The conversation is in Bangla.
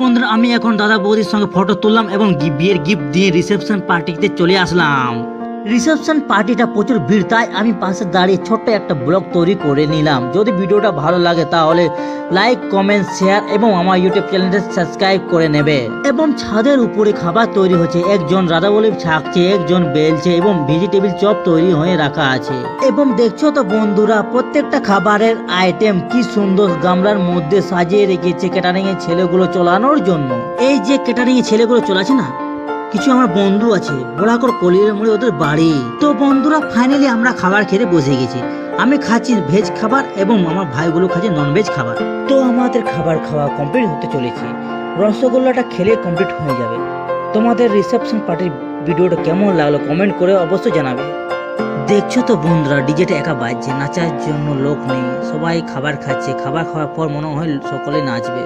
বন্ধুরা, আমি এখন দাদা বৌদির সঙ্গে ফটো তুললাম এবং বিয়ের গিফট দিয়ে রিসেপশন পার্টিতে চলে আসলাম। রিসেপশন পার্টিটা প্রচুর ভিড়, তাই আমি পাশে দাঁড়িয়ে ছোট্ট একটা ব্লগ তৈরি করে নিলাম। যদি ভিডিওটা ভালো লাগে তাহলে লাইক, কমেন্ট, শেয়ার এবং আমার ইউটিউব চ্যানেলটা সাবস্ক্রাইব করে নেবে। এবং ছাদের উপরে খাবার তৈরি হচ্ছে, একজন রাধা বলে ছাকছে, একজন বেলছে এবং ভেজিটেবিল চপ তৈরি হয়ে রাখা আছে। এবং দেখছ তো বন্ধুরা, প্রত্যেকটা খাবারের আইটেম কি সুন্দর গামলার মধ্যে সাজিয়ে রেখেছে ক্যাটারিং এর ছেলেগুলো চলানোর জন্য। এই যে ক্যাটারিং এর ছেলেগুলো চলাছে না কিছু আমার বন্ধু আছে। বোলাকর কলির মোড়ে ওদের বাড়ি। তো বন্ধুরা ফাইনালি আমরা খাবার খেতে বসে গেছি। আমি খাচ্ছি ভেজ খাবার এবং আমার ভাইগুলো খাচ্ছে নন ভেজ খাবার। তো আমাদের খাবার খাওয়া কমপ্লিট হতে চলেছে। রসগোল্লাটা খেলে কমপ্লিট হয়ে যাবে। তোমাদের রিসেপশন পার্টির ভিডিওটা কেমন লাগল কমেন্ট করে অবশ্যই জানাবে। দেখছ তো বন্ধুরা ডিজেটা একা বাজছে, নাচার জন্য লোক নেই। সবাই খাবার খাচ্ছে। খাবার খাওয়ার পর মনে হয় সকলে নাচবে।